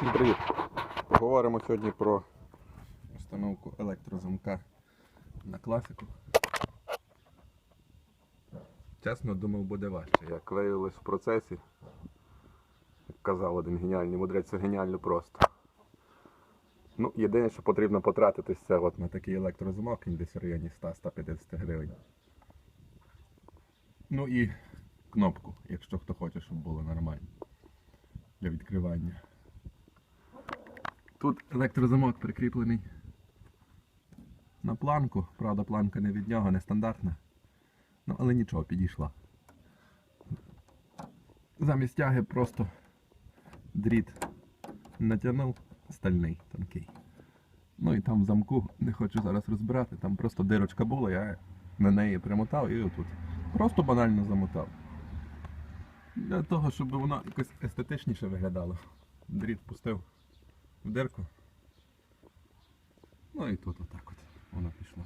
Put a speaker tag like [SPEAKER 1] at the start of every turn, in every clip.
[SPEAKER 1] Всім привіт! Поговоримо сьогодні про установку електрозамка на класику. Чесно, думав, буде важче. Як виявилось в процесі, як казав один геніальний мудрець, це геніально просто. Ну, єдине, що потрібно потратитись, це от на такий електрозамок, десь в районі 100-150 гривень. Ну і кнопку, якщо хто хоче, щоб було нормально для відкривання. Тут електрозамок прикріплений на планку. Правда, планка не від нього, не стандартна. Ну, але нічого, підійшла. Замість тяги просто дріт натягнув стальний, тонкий. Ну і там в замку не хочу зараз розбирати, там просто дирочка була, я на неї примотав і отут. Просто банально замотав. Для того, щоб воно якось естетичніше виглядало. Дріт пустив в дирку. Ну і тут отак от воно пішло.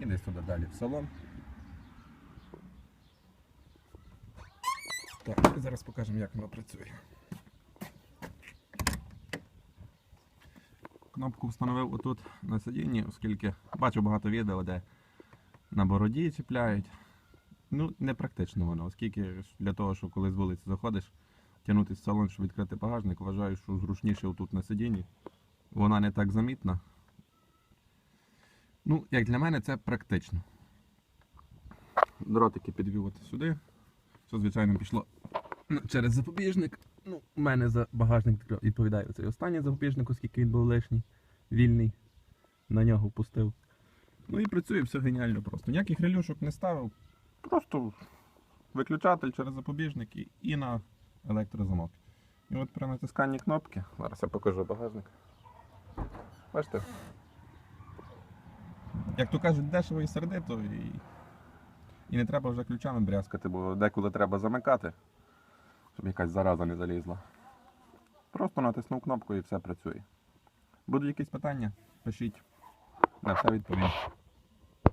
[SPEAKER 1] І десь туди далі в салон. Так, зараз покажемо, як воно працює. Кнопку встановив отут на сидінні, оскільки бачу багато відео, де на бороді чіпляють. Ну, не практично воно, оскільки для того, що коли з вулиці заходиш, тягнутися в салон, щоб відкрити багажник, вважаю, що зручніше отут на сидінні. Вона не так замітна. Ну, як для мене, це практично. Дротики підвів от сюди. Все, звичайно, пішло через запобіжник. Ну, у мене за багажник відповідає цей останній запобіжник, оскільки він був лишній, вільний. На нього пустив. Ну і працює все геніально просто. Ніяких релюшок не ставив. Просто виключатель через запобіжник і на електрозамок. І от при натисканні кнопки, зараз я покажу багажник. Бачите? Як то кажуть, дешево і сердито, і, і не треба вже ключами брязкати, бо деколи треба замикати, щоб якась зараза не залізла. Просто натиснув кнопку і все працює. Будуть якісь питання? Пишіть. На все відповім.